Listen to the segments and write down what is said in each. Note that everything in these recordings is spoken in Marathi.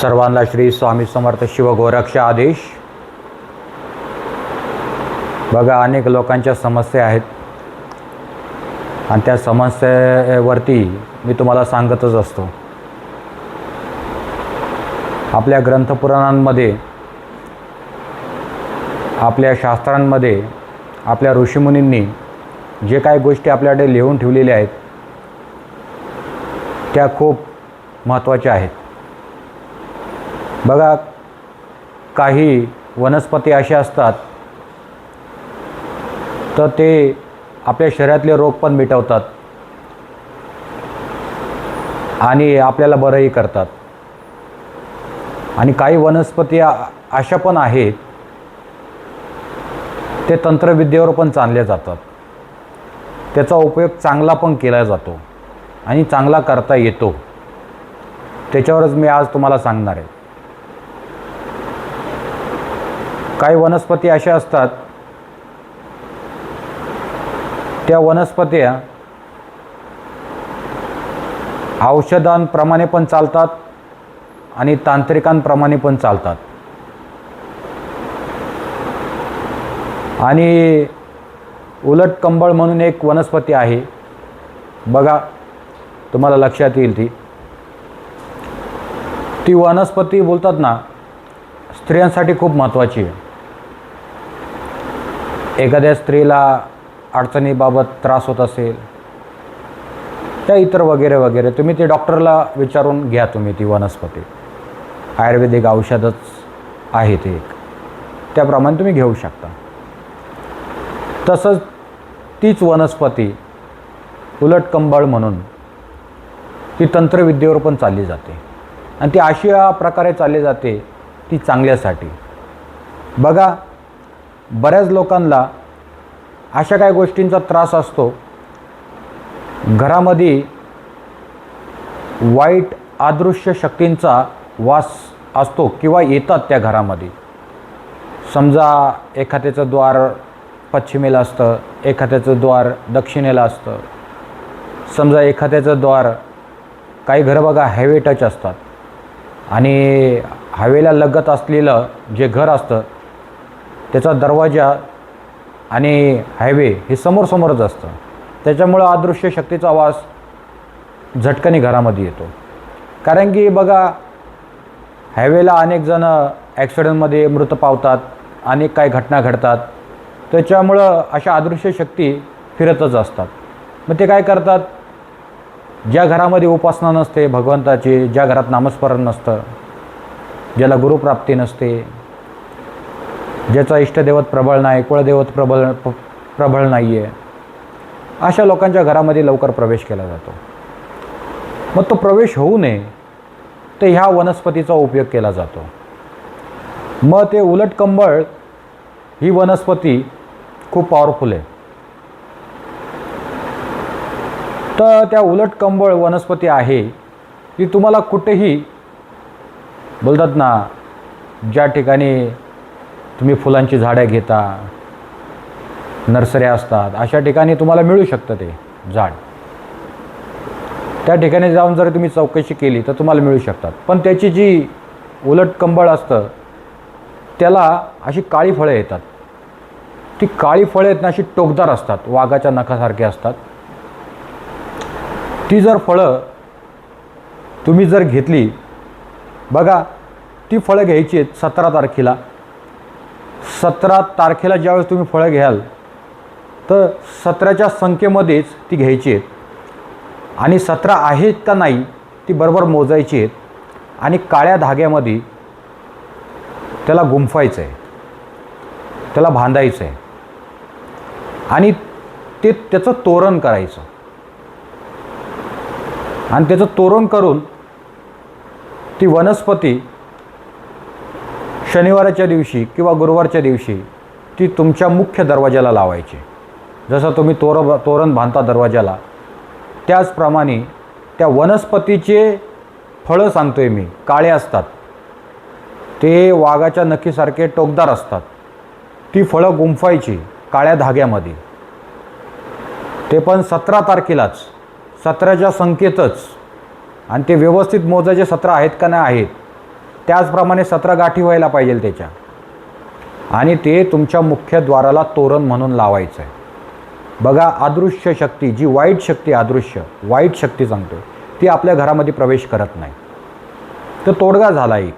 सर्वांना श्री स्वामी समर्थ शिवगोरक्ष आदेश. बघा अनेक लोकांच्या समस्या आहेत. आणि त्या समस्येवरती मी तुम्हाला सांगतच असतो. आपल्या ग्रंथपुराणांमध्ये आपल्या शास्त्रांमध्ये आपल्या ऋषीमुनींनी जे काही गोष्टी आपल्याकडे लिहून ठेवलेल्या आहेत त्या खूप महत्त्वाच्या आहेत. बघा काही वनस्पती अशा असतात तर ते आपल्या शरीरातले रोग पण मिटवतात आणि आपल्याला बरंही करतात. आणि काही वनस्पती अशा पण आहेत ते तंत्रविद्येवर पण चालले जातात. त्याचा उपयोग चांगला पण केला जातो आणि चांगला करता येतो. त्याच्यावरच मी आज तुम्हाला सांगणार आहे. काही वनस्पती अशा असतात त्या वनस्पत्या औषधांप्रमाणे पण चालतात आणि तांत्रिकांप्रमाणे पण चालतात. आणि उलट कंबळ म्हणून एक वनस्पती आहे. बघा तुम्हाला लक्षात येईल ती. ती वनस्पती बोलतात ना स्त्रियांसाठी खूप महत्त्वाची आहे. एखाद्या स्त्रीला अडचणीबाबत त्रास होत असेल त्या इतर वगैरे वगैरे तुम्ही ते डॉक्टरला विचारून घ्या तुम्ही ती वनस्पती. आयुर्वेदिक औषधच आहे ते एक. त्याप्रमाणे तुम्ही घेऊ शकता. तसंच तीच वनस्पती उलट कंबळ म्हणून ती तंत्रविद्येवर पण चालली जाते. आणि ती अशा प्रकारे चालली जाते ती चांगल्यासाठी. बघा बऱ्याच लोकांना अशा काही गोष्टींचा त्रास असतो. घरामध्ये वाईट अदृश्य शक्तींचा वास असतो किंवा येतात त्या घरामध्ये. समजा एखाद्याचं द्वार पश्चिमेला असतं एखाद्याचं द्वार दक्षिणेला असतं. समजा एखाद्याचं द्वार काही घरं बघा हायवे टच असतात. आणि हायवेला लगत असलेलं जे घर असतं त्याचा दरवाजा आणि हायवे हे समोरसमोरच असतं. त्याच्यामुळं अदृश्य शक्तीचा वास झटकनी घरामध्ये येतो. कारण की बघा हायवेला अनेक जण ॲक्सिडेंटमध्ये मृत पावतात अनेक काही घटना घडतात. त्याच्यामुळं अशा अदृश्य शक्ती फिरतच असतात. मग ते काय करतात? ज्या घरामध्ये उपासना नसते भगवंताची ज्या घरात नामस्मरण नसतं ज्याला गुरुप्राप्ती नसते ज्याचा इष्टदेवत प्रबळ नाही कुळदैवत प्रबळ प्रबळ नाही आहे अशा लोकांच्या घरामध्ये लवकर प्रवेश केला जातो. मग तो प्रवेश होऊ नये तर ह्या वनस्पतीचा उपयोग केला जातो. मग ते उलट कंबळ ही वनस्पती खूप पॉवरफुल आहे. तर त्या उलट कंबळ वनस्पती आहे ती तुम्हाला कुठेही बोलतात ना ज्या ठिकाणी तुम्ही फुलांची झाडं घेता नर्सऱ्या असतात अशा ठिकाणी तुम्हाला मिळू शकतं ते झाड. त्या ठिकाणी जाऊन जर तुम्ही चौकशी केली तर तुम्हाला मिळू शकतात. पण त्याची जी उलट कंबळ असतं त्याला अशी काळी फळं येतात. ती काळी फळं आहेत ना अशी टोकदार असतात वाघाच्या नखासारखी असतात. ती जर फळं तुम्ही जर घेतली बघा ती फळं घ्यायची आहेत सतरा तारखेला. सतरा तारखेला ज्यावेळेस तुम्ही फळं घ्याल तर सतराच्या संख्येमध्येच ती घ्यायची आहेत. आणि सतरा आहेत का नाही ती बरोबर मोजायची आहेत. आणि काळ्या धाग्यामध्ये त्याला गुंफायचं आहे त्याला बांधायचं आहे आणि ते त्याचं तोरण करायचं. आणि त्याचं तोरण करून ती वनस्पती शनिवाराच्या दिवशी किंवा गुरुवारच्या दिवशी ती तुमच्या मुख्य दरवाजाला लावायची. जसं तुम्ही तोर तोरण बांधता दरवाजाला त्याचप्रमाणे त्या वनस्पतीचे फळं सांगतोय मी काळे असतात. ते वाघाच्या नखीसारखे टोकदार असतात. ती फळं गुंफायची काळ्या धाग्यामध्ये. ते पण सतरा तारखेलाच सतराच्या संख्येतच आणि ते व्यवस्थित मोजायचे सतरा आहेत का नाही आहेत त्याचप्रमाणे सतरा गाठी व्हायला पाहिजे त्याच्या. आणि ते तुमच्या मुख्य द्वाराला तोरण म्हणून लावायचं आहे बघा अदृश्य शक्ती जी वाईट शक्ती अदृश्य वाईट शक्ती सांगतो ती आपल्या घरामध्ये प्रवेश करत नाही. तर तोडगा झाला एक.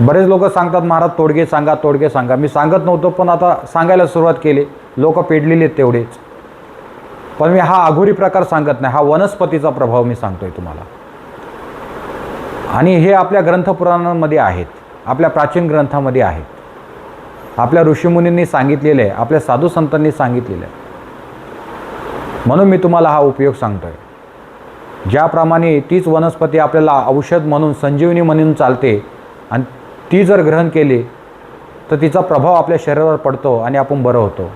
बरेच लोक सांगतात महाराज तोडगे सांगा तोडगे सांगा. मी सांगत नव्हतो पण आता सांगायला सुरुवात केली. लोक पेडलेले आहेत तेवढेच. पण मी हा अघोरी प्रकार सांगत नाही हा वनस्पतीचा प्रभाव मी सांगतोय तुम्हाला. आणि हे आपल्या ग्रंथपुराणांमध्ये आहेत. आपल्या प्राचीन ग्रंथामध्ये आहेत. आपल्या ऋषीमुनींनी सांगितलेलं आहे आपल्या साधू संतांनी सांगितलेलं आहे. म्हणून मी तुम्हाला हा उपयोग सांगतोय. ज्याप्रमाणे तीच वनस्पती आपल्याला औषध म्हणून संजीवनी म्हणून चालते आणि ती जर ग्रहण केली तर तिचा प्रभाव आपल्या शरीरावर पडतो आणि आपण बरं होतो.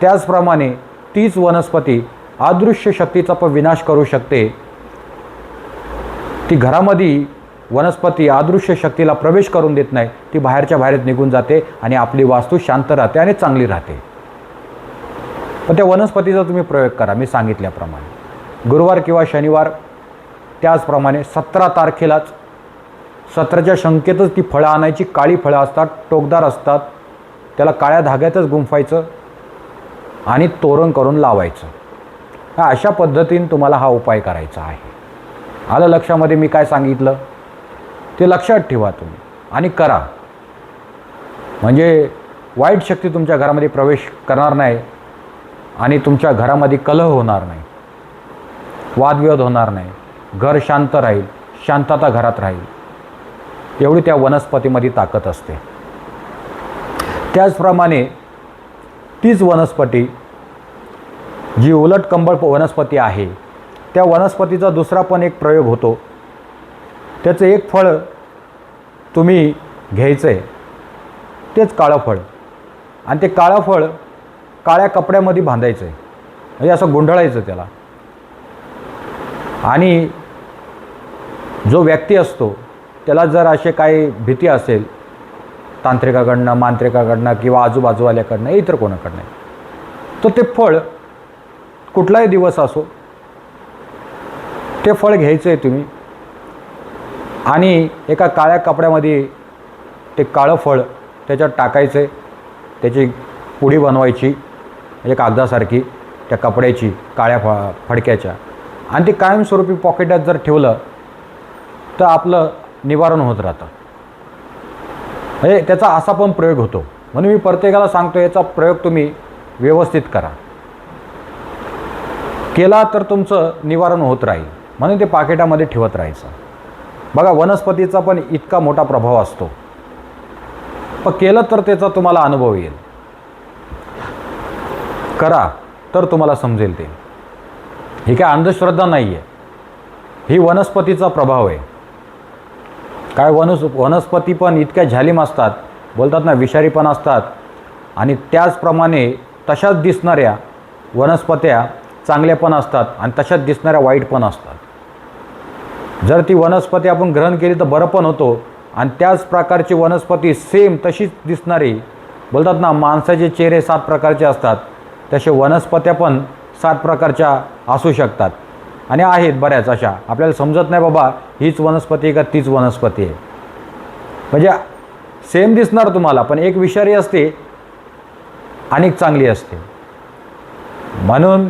त्याचप्रमाणे तीच वनस्पती अदृश्य शक्तीचा पण विनाश करू शकते. ती घरामध्ये वनस्पती अदृश्य शक्तीला प्रवेश करून देत नाही ती बाहेरच्या बाहेर निघून जाते आणि आपली वास्तू शांत राहते आणि चांगली राहते. पण त्या वनस्पतीचा तुम्ही प्रयोग करा मी सांगितल्याप्रमाणे. गुरुवार किंवा शनिवार त्याचप्रमाणे सतरा तारखेलाच सतराच्या शंकेतच ती फळं आणायची काळी फळं असतात टोकदार असतात त्याला काळ्या धाग्यातच गुंफायचं आणि तोरण करून लावायचं. अशा पद्धतीने तुम्हाला हा उपाय करायचा आहे. आलं लक्षामध्ये मी काय सांगितलं? ते लक्षात ठेवा तुम्ही आणि करा. म्हणजे वाईट शक्ती तुमच्या घरामध्ये प्रवेश करणार नाही आणि तुमच्या घरामध्ये कलह होणार नाही. वादविवाद होणार नाही. घर शांत राहील शांतता घरात राहील. एवढी त्या वनस्पतीमध्ये ताकद असते. त्याचप्रमाणे तीच वनस्पती जी उलट कंबळ वनस्पती आहे त्या वनस्पतीचा दुसरा पण एक प्रयोग होतो. त्याचं एक फळ तुम्ही घ्यायचं आहे तेच काळं फळ. आणि ते काळं फळ काळ्या कपड्यामध्ये बांधायचं आहे म्हणजे असं गोंधळायचं त्याला. आणि जो व्यक्ती असतो त्याला जर असे काही भीती असेल तांत्रिकाकडनं मांत्रिकाकडनं किंवा आजूबाजूवाल्याकडनं इतर कोणाकडनं तर ते फळ कुठलाही दिवस असो ते फळ घ्यायचं आहे तुम्ही. आणि एका काळ्या कपड्यामध्ये ते काळं फळ त्याच्यात टाकायचं त्याची पुडी बनवायची म्हणजे कागदासारखी त्या कपड्याची काळ्या फ फडक्याच्या. आणि ते कायमस्वरूपी पॉकेटात जर ठेवलं तर आपलं निवारण होत राहतं. म्हणजे त्याचा असा पण प्रयोग होतो. म्हणून मी प्रत्येकाला सांगतो याचा प्रयोग तुम्ही व्यवस्थित करा. केला तर तुमचं निवारण होत राहील. म्हणून ते पाकिटामध्ये ठेवत राहायचं. बघा वनस्पतीचा पण इतका मोठा प्रभाव असतो. पण केलं तर त्याचा तुम्हाला अनुभव येईल. करा तर तुम्हाला समजेल ते. ही काय अंधश्रद्धा नाही आहे ही वनस्पतीचा प्रभाव आहे. काय वनस वनस्पती पण इतक्या झालीम असतात बोलतात ना विषारी पण असतात आणि त्याचप्रमाणे तशाच दिसणाऱ्या वनस्पत्या चांगल्या पण असतात आणि तशाच दिसणाऱ्या वाईट पण असतात. जर ती वनस्पती आपण ग्रहण केली तर बरं पण होतो. आणि त्याच प्रकारची वनस्पती सेम तशीच दिसणारी बोलतात ना माणसाचे चेहरे सात प्रकारचे असतात. तसे वनस्पत्या पण सात प्रकारच्या असू शकतात. आणि आहेत बऱ्याच अशा. आपल्याला समजत नाही बाबा हीच वनस्पती आहे का तीच वनस्पती आहे. म्हणजे सेम दिसणार तुम्हाला पण एक विषारी असते आणि चांगली असते. म्हणून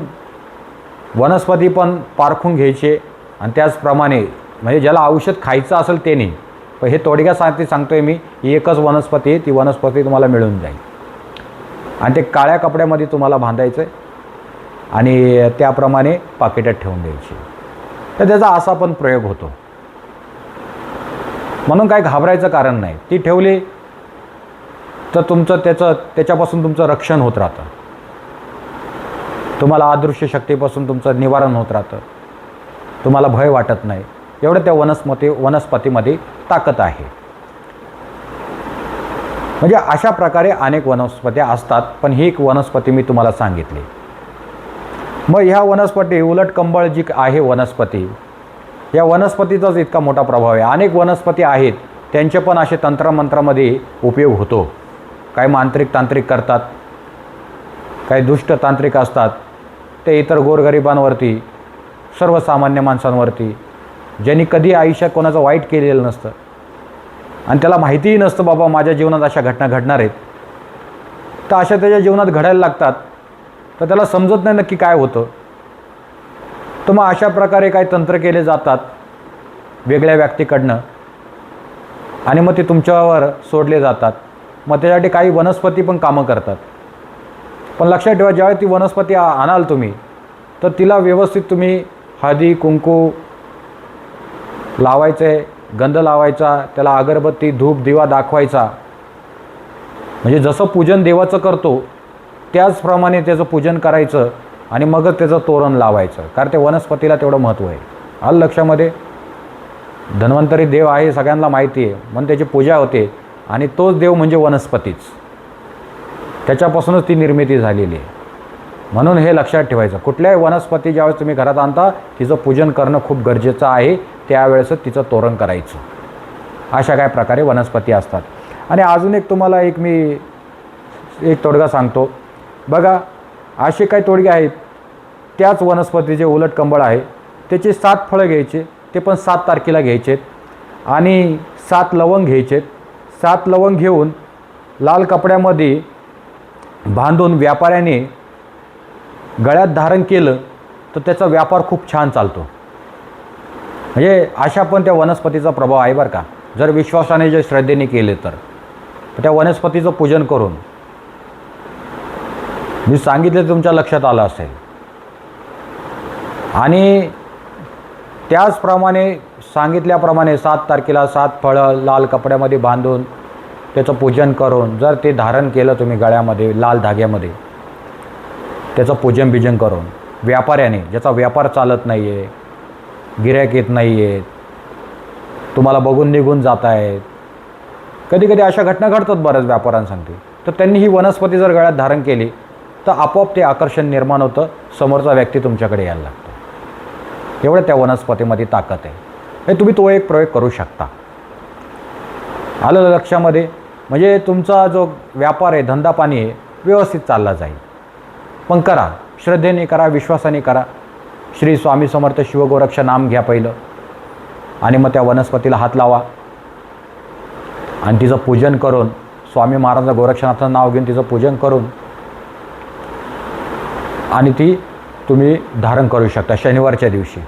वनस्पती पण पारखून घ्यायचे आणि त्याचप्रमाणे म्हणजे ज्याला औषध खायचं असेल ते नाही. पण हे थोडक्यासाठी सांगतोय मी ही एकच वनस्पती आहे ती वनस्पती तुम्हाला मिळून जाईल. आणि ते काळ्या कपड्यामध्ये तुम्हाला बांधायचं आहे आणि त्याप्रमाणे पाकिटात ठेवून द्यायची. तर त्याचा असा पण प्रयोग होतो. म्हणून काय घाबरायचं कारण नाही. ती ठेवली तर तुमचं त्याचं त्याच्यापासून तुमचं रक्षण होत राहतं. तुम्हाला अदृश्य शक्तीपासून तुमचं निवारण होत राहतं. तुम्हाला भय वाटत नाही. एवढं त्या वनस्पती वनस्पतीमध्ये ताकद आहे. म्हणजे अशा प्रकारे अनेक वनस्पत्या असतात पण ही एक वनस्पती मी तुम्हाला सांगितली. मग ह्या वनस्पती उलट कंबळ जी आहे वनस्पती या वनस्पतीचाच इतका मोठा प्रभाव आहे. अनेक वनस्पती आहेत त्यांचे पण असे तंत्रमंत्रामध्ये उपयोग होतो. काही मांत्रिक तांत्रिक करतात काही दुष्ट तांत्रिक असतात ते इतर गोरगरिबांवरती सर्वसामान्य माणसांवरती ज्यांनी कधी आयुष्यात कोणाचं वाईट केलेलं नसतं. आणि त्याला माहितीही नसतं बाबा माझ्या जीवनात अशा घटना घडणार आहेत. तर अशा त्याच्या जीवनात घडायला लागतात. तर त्याला समजत नाही नक्की काय होतं. तर मग अशा प्रकारे काही तंत्र केले जातात वेगळ्या व्यक्तीकडनं. आणि मग ते तुमच्यावर सोडले जातात. मग त्यासाठी काही वनस्पती पण कामं करतात. पण लक्षात ठेवा ज्यावेळी ती वनस्पती आ- आणाल तुम्ही तर तिला व्यवस्थित तुम्ही हळदी कुंकू लावायचे गंध लावायचा त्याला अगरबत्ती धूप दिवा दाखवायचा. म्हणजे जसं पूजन देवाचं करतो त्याचप्रमाणे त्याचं पूजन करायचं आणि मगच त्याचं तोरण लावायचं. कारण ते वनस्पतीला तेवढं महत्त्व आहे. आलं लक्षामध्ये? धन्वंतरी देव आहे सगळ्यांना माहिती आहे. म्हणून त्याची पूजा होते आणि तोच देव म्हणजे वनस्पतीच. त्याच्यापासूनच ती निर्मिती झालेली आहे. म्हणून हे लक्षात ठेवायचं. कुठल्याही वनस्पती ज्यावेळेस तुम्ही घरात आणता तिचं पूजन करणं खूप गरजेचं आहे. त्यावेळेस तिचं तोरण करायचं. अशा काय प्रकारे वनस्पती असतात. आणि अजून एक तुम्हाला एक मी एक तोडगा सांगतो. बघा असे काही तोडगे आहेत. त्याच वनस्पतीचे उलट कंबळ आहे त्याचे सात फळं घ्यायचे ते पण सात तारखेला घ्यायचेत. आणि सात लवंग घ्यायचे सात लवंग घेऊन लाल कपड्यामध्ये बांधून व्यापाऱ्याने गळ्यात धारण केलं तर त्याचा व्यापार खूप छान चालतो. म्हणजे अशा पण त्या वनस्पतीचा प्रभाव आहे बरं का. जर विश्वासाने जे श्रद्धेने केले तर. तर त्या वनस्पतीचं पूजन करून. मी सांगितलं तुमच्या लक्षात आलं असेल. आणि त्याचप्रमाणे सांगितल्याप्रमाणे सात तारखेला सात फळं लाल कपड्यामध्ये बांधून त्याचं पूजन करून जर ते धारण केलं तुम्ही गळ्यामध्ये लाल धाग्यामध्ये त्याचं पूजन बिजन करून व्यापाऱ्याने ज्याचा व्यापार चालत नाही आहे गिऱ्हाईक येत नाही आहेत तुम्हाला बघून निघून जात आहेत कधी कधी अशा घटना घडतात बऱ्याच व्यापाऱ्यांसाठी तर त्यांनी ही वनस्पती जर गळ्यात धारण केली तर आपोआप ते आकर्षण निर्माण होतं. समोरचा व्यक्ती तुमच्याकडे यायला लागतो. एवढं त्या वनस्पतीमध्ये ताकद आहे. हे तुम्ही तो एक प्रयोग करू शकता. आलं लक्षामध्ये म्हणजे तुमचा जो व्यापार आहे धंदा पाणी आहे व्यवस्थित चालला जाईल. पण करा श्रद्धेने करा विश्वासाने करा. श्री स्वामी समर्थ शिवगोरक्ष नाम घ्या पहिलं. आणि मग त्या वनस्पतीला हात लावा. आणि तिचं पूजन करून स्वामी महाराज गोरक्षनाथाचं नाव घेऊन तिचं पूजन करून आणि ती तुम्ही धारण करू शकता शनिवारच्या दिवशी.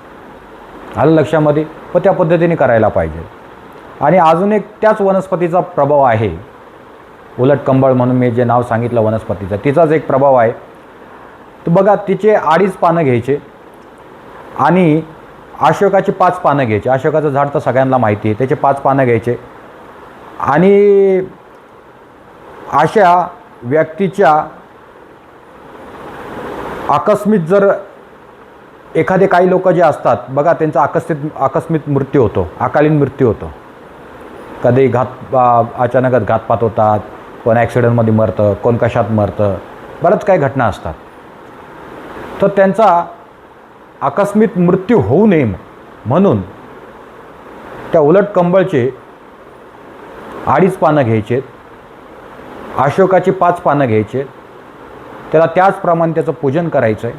आलं लक्षामध्ये? व त्या पद्धतीने करायला पाहिजे. आणि अजून एक त्याच वनस्पतीचा प्रभाव आहे. उलट कंबळ म्हणून मी जे नाव सांगितलं वनस्पतीचं तिचाच एक प्रभाव आहे. तर बघा तिचे अडीच पानं घ्यायचे. आणि अशोकाची पाच पानं घ्यायची. अशोकाचं झाड तर सगळ्यांना माहिती आहे. त्याचे पाच पानं घ्यायचे. आणि अशा व्यक्तीच्या आकस्मित जर एखादे काही लोक जे असतात बघा त्यांचा आकस्मित आकस्मित मृत्यू होतो. अकालीन मृत्यू होतो. कधी घात अचानकच घातपात होतात. कोण ॲक्सिडेंटमध्ये मरतं कोण कशात मरतं. बऱ्याच काही घटना असतात. तर त्यांचा आकस्मिक मृत्यू होऊ नये म्हणून त्या उलट कंबळचे अडीच पानं घ्यायचे अशोकाची पाच पानं घ्यायचे त्याला त्याचप्रमाणे त्याचं पूजन करायचं आहे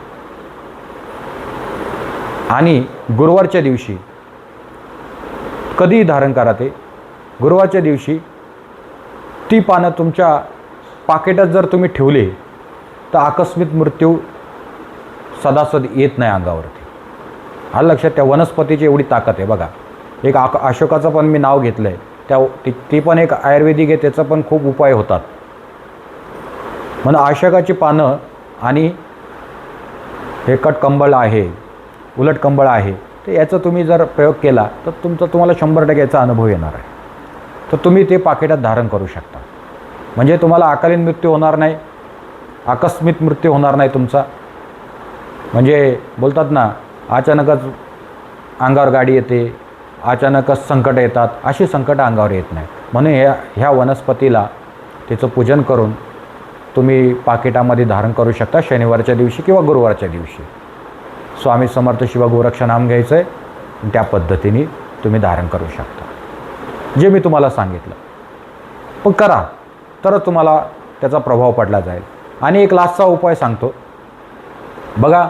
आणि गुरुवारच्या दिवशी कधीही धारण करा ते. गुरुवारच्या दिवशी ती पानं तुमच्या पाकिटात जर तुम्ही ठेवले तर आकस्मिक मृत्यू सदासद येत नाही अंगावरती. हा लक्षात त्या वनस्पतीची एवढी ताकद आहे बघा. एक आक अशोकाचं पण मी नाव घेतलं आहे त्या ती ती पण एक आयुर्वेदिक आहे त्याचं पण खूप उपाय होतात. म्हणून अशोकाची पानं आणि हे कटकंबळ आहे उलट कंबळ आहे तर याचा तुम्ही जर प्रयोग केला तर तुमचा तुम्हाला शंभर टक्के याचा अनुभव येणार आहे. तर तुम्ही ते पाकिटात धारण करू शकता. म्हणजे तुम्हाला अकालीन मृत्यू होणार नाही आकस्मिक मृत्यू होणार नाही तुमचा. म्हणजे बोलतात ना अचानकच अंगावर गाडी येते अचानकच संकट येतात अशी संकटं अंगावर येत नाही. म्हणून ह्या ह्या वनस्पतीला तिचं पूजन करून तुम्ही पाकिटामध्ये धारण करू शकता शनिवारच्या दिवशी किंवा गुरुवारच्या दिवशी. स्वामी समर्थ शिव गोरक्ष नाम घ्यायचं आहे त्या पद्धतीने तुम्ही धारण करू शकता. जे मी तुम्हाला सांगितलं. पण करा तरच तुम्हाला त्याचा प्रभाव पडला जाईल. आणि एक लास्टचा उपाय सांगतो. बघा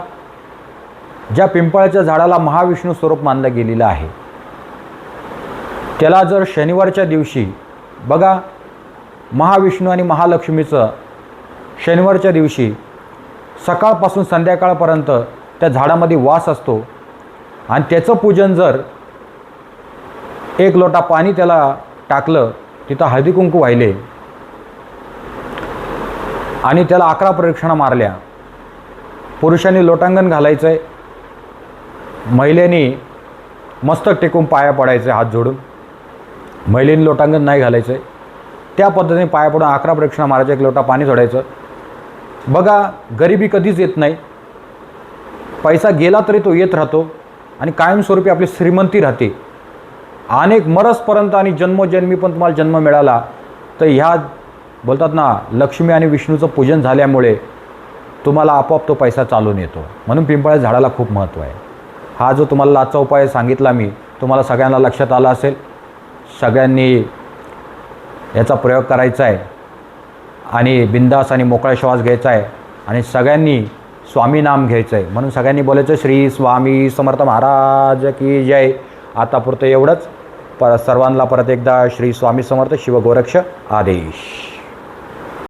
ज्या पिंपळाच्या झाडाला महाविष्णू स्वरूप मानलं गेलेलं आहे त्याला जर शनिवारच्या दिवशी बघा महाविष्णू आणि महालक्ष्मीचं शनिवारच्या दिवशी सकाळपासून संध्याकाळपर्यंत त्या झाडामध्ये वास असतो आणि त्याचं पूजन जर एक लोटा पाणी त्याला टाकलं तिथं हळदी कुंकू वाहिले आणि त्याला अकरा प्रदक्षिणा मारल्या पुरुषांनी लोटांगण घालायचं आहे महिलेनी मस्तक टेकून पाया पडायचे हात जोडून. महिलेने लोटांगण नाही घालायचं आहे त्या पद्धतीने पाया पडून अकरा प्रदक्षिणा मारायचं एक लोटा पाणी सोडायचं. बघा गरिबी कधीच येत नाही. पैसा गेला तरी तो येत राहतो आणि कायमस्वरूपी आपली श्रीमंती राहते. अनेक मरसपर्यंत आणि जन्मोजन्मी पण तुम्हाला जन्म मिळाला तर ह्या बोलतात ना लक्ष्मी आणि विष्णूचं पूजन झाल्यामुळे तुम्हाला आपोआप तो पैसा चालून येतो. म्हणून पिंपळ्या झाडाला खूप महत्त्व आहे. हा जो तुम्हाला लाचा उपाय सांगितला मी तुम्हाला सगळ्यांना लक्षात आला असेल. सगळ्यांनी याचा प्रयोग करायचा आहे. आणि बिंदास आणि मोकळा श्वास घ्यायचा आहे. आणि सगळ्यांनी स्वामी नाम घ्यायचं आहे. म्हणून सगळ्यांनी बोलायचं श्री स्वामी समर्थ महाराज की जय. आतापुरतं एवढंच. पर सर्वांना परत एकदा श्री स्वामी समर्थ शिवगोरक्ष आदेश.